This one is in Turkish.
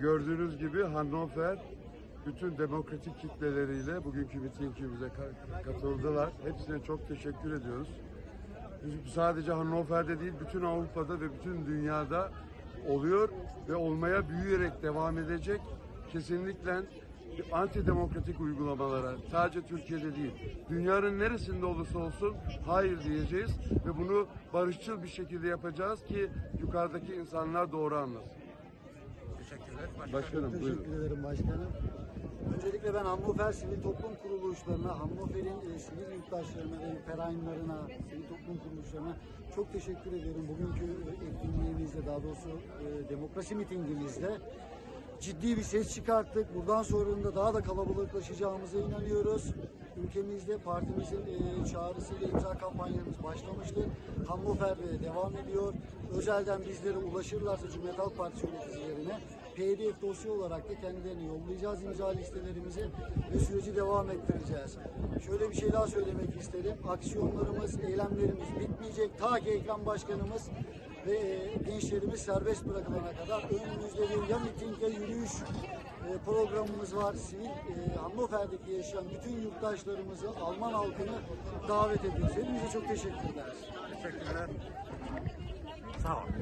gördüğünüz gibi Hannover bütün demokratik kitleleriyle bugünkü mitingimize ka- katıldılar. Hepsine çok teşekkür ediyoruz. Biz sadece Hannover'de değil, bütün Avrupa'da ve bütün dünyada oluyor ve olmaya büyüyerek devam edecek. Kesinlikle antidemokratik uygulamalara sadece Türkiye'de değil, dünyanın neresinde olursa olsun hayır diyeceğiz ve bunu barışçıl bir şekilde yapacağız ki yukarıdaki insanlar doğru anlasın. Teşekkürler. Başkanım. Başkanım buyurun. Teşekkür ederim başkanım. Öncelikle ben Hannover Sivil Toplum Kuruluşlarına, Hannover'in e, sivil yurttaşlarına ve Vereynlarına, sivil toplum kuruluşlarına çok teşekkür ediyorum. Bugünkü e, etkinliğimizde, daha doğrusu e, demokrasi mitingimizde ciddi bir ses çıkarttık. Buradan sonra da daha da kalabalıklaşacağımıza inanıyoruz. Ülkemizde partimizin e, çağrısıyla imza kampanyamız başlamıştır. Hannover'de devam ediyor. Özelden bizlere ulaşırlarsa Cumhuriyet Halk Partisi yöneticilerine PDF dosya olarak da kendilerine yollayacağız imza listelerimizi ve süreci devam ettireceğiz. Şöyle bir şey daha söylemek isterim. Aksiyonlarımız, eylemlerimiz bitmeyecek. Ta ki Ekrem Başkanımız ve e, gençlerimiz serbest bırakılana kadar önümüzde bir ya miting ya yürüyüş e, programımız var. Sivil e, Hannover'deki yaşayan bütün yurttaşlarımızı, Alman halkını davet ediyoruz. Hepinize çok teşekkürler. Teşekkürler. Sağ olun.